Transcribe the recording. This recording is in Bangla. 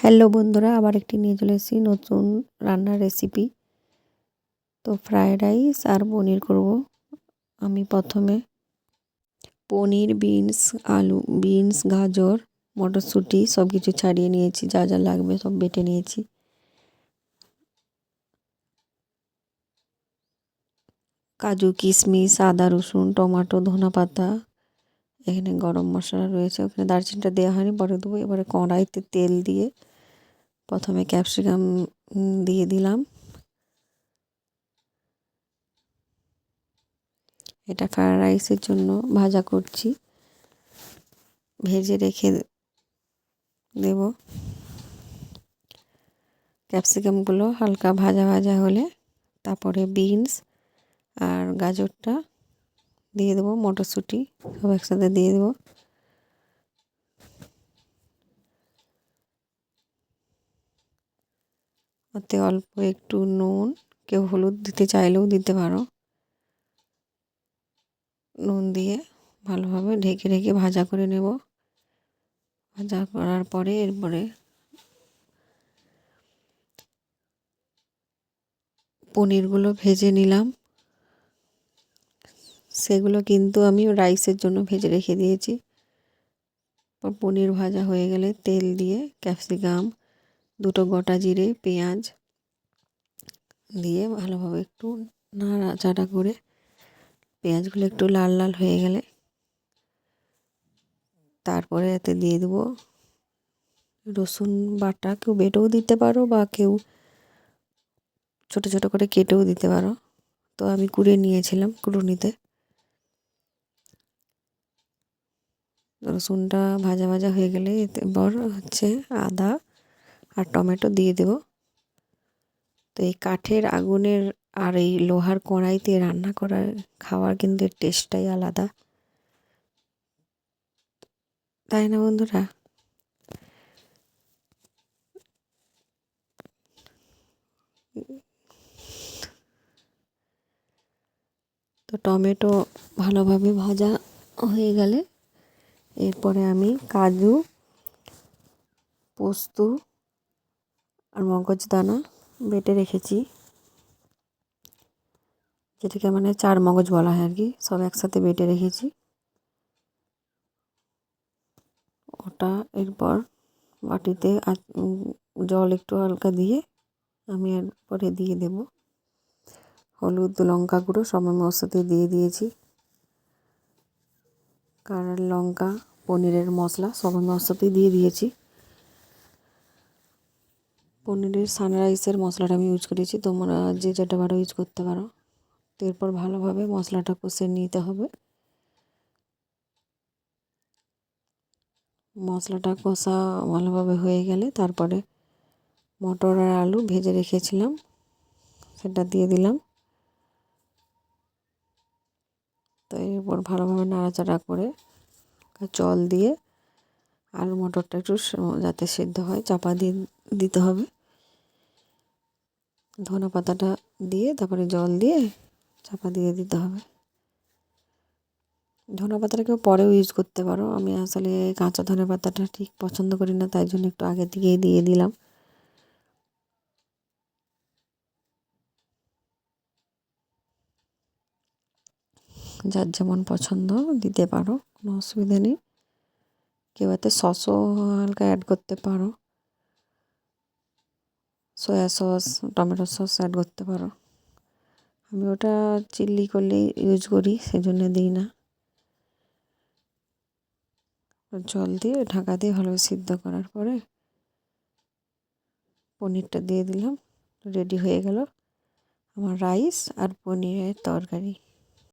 হ্যালো বন্ধুরা, আবার একটি নিয়ে চলে এসেছি নতুন রান্নার রেসিপি তো ফ্রায়েড রাইস আর পনির করব। আমি প্রথমে পনির বিনস আলু বিনস গাজর, মটরশুঁটি সব কিছু ছাড়িয়ে নিয়েছি। যা যা লাগবে সব বেটে নিয়েছি। কাজু, কিশমিশ, আদা, রসুন, টমাটো ধনা পাতা এখানে গরম মশলা রয়েছে। ওখানে দারচিনিটা দেওয়া হয়নি, পরে দেবো। এবারে কড়াইতে তেল দিয়ে প্রথমে ক্যাপসিকাম দিয়ে দিলাম। এটা ফ্রায়েড রাইসের জন্য ভাজা করছি। ভেজে রেখে দেব। ক্যাপসিকামগুলো হালকা ভাজা ভাজা হলে তারপরে বিনস আর গাজরটা দিয়ে দেবো, মটরশুঁটি সব একসাথে দিয়ে দেবো। ওতে অল্প একটু নুন, কেউ হলুদ দিতে চাইলেও দিতে পারো। নুন দিয়ে ভালোভাবে ঢেকে ঢেকে ভাজা করে নেব। ভাজা করার পরে এরপরে পনিরগুলো ভেজে নিলাম। সেগুলো কিন্তু আমি রাইসের জন্য ভেজে রেখে দিয়েছি। পনির ভাজা হয়ে গেলে তেল দিয়ে ক্যাপসিকাম দুটো গোটা জিরে, পেঁয়াজ দিয়ে ভালোভাবে একটু নাড়াচাড়া করে পেঁয়াজগুলো একটু লাল লাল হয়ে গেলে তারপরে এতে দিয়ে দেবো রসুন বাটা। কেউ বেটেও দিতে পারো বা কেউ ছোট ছোট করে কেটেও দিতে পারো। তো আমি কুড়ে নিয়েছিলাম কুড়ুনিতে। রসুনটা ভাজা ভাজা হয়ে গেলে এতে এবার হচ্ছে আদা আর টমেটো দিয়ে দেব। তো এই কাঠের আগুনের আর এই লোহার কড়াইতে রান্না করার খাওয়ার কিন্তু টেস্টটাই আলাদা। তাই না বন্ধুরা? তো টমেটো ভালোভাবে ভাজা হয়ে গেলে এরপরে আমি কাজু, পোস্ত আর মগজ দানা বেটে রেখেছি। যেটাকে মানে চার মগজ বলা হয় আর কি সব একসাথে বেটে রেখেছি। ওটা এরপর বাটিতে জল একটু হালকা দিয়ে আমি এরপরে দিয়ে দেব। হলুদ, লঙ্কা গুঁড়ো সব আমি সাথে দিয়ে দিয়েছি। কার লঙ্কা, পনিরের মশলা সব আমি দিয়ে দিয়েছি। পনিরের সানরাইসের মশলাটা আমি ইউজ করেছি। তোমরা যে যেটা পারো ইউজ করতে পারো। তো এরপর ভালোভাবে মশলাটা কষে নিতে হবে। মশলাটা কষা ভালোভাবে হয়ে গেলে তারপরে মটর আর আলু ভেজে রেখেছিলাম। সেটা দিয়ে দিলাম। তো এরপর ভালোভাবে নাড়াচাড়া করে জল দিয়ে আলু মটরটা একটু যাতে সেদ্ধ হয়, চাপা দিয়ে দিতে হবে। ধনে পাতাটা দিয়ে তারপরে জল দিয়ে চাপা দিয়ে দিতে হবে। ধনে পাতাটা কেউ পরেও ইউজ করতে পারো। আমি আসলে কাঁচা ধনে পাতাটা ঠিক পছন্দ করি না, তাই জন্য একটু আগে থেকেই দিয়ে দিলাম। যার যেমন পছন্দ দিতে পারো, কোনো অসুবিধা নেই। কেউ এতে সসও হালকা অ্যাড করতে পারো। Soya sauce tomato sauce add করতে পারো। আমি ওটা চিলি করলে ইউজ করি, সেজন্য দিই না। জল দিয়ে ঢাকা দিয়ে ভালোভাবে সিদ্ধ করার পরে পনিরটা দিয়ে দিলাম রেডি হয়ে গেল। আমার রাইস আর পনিরের তরকারি।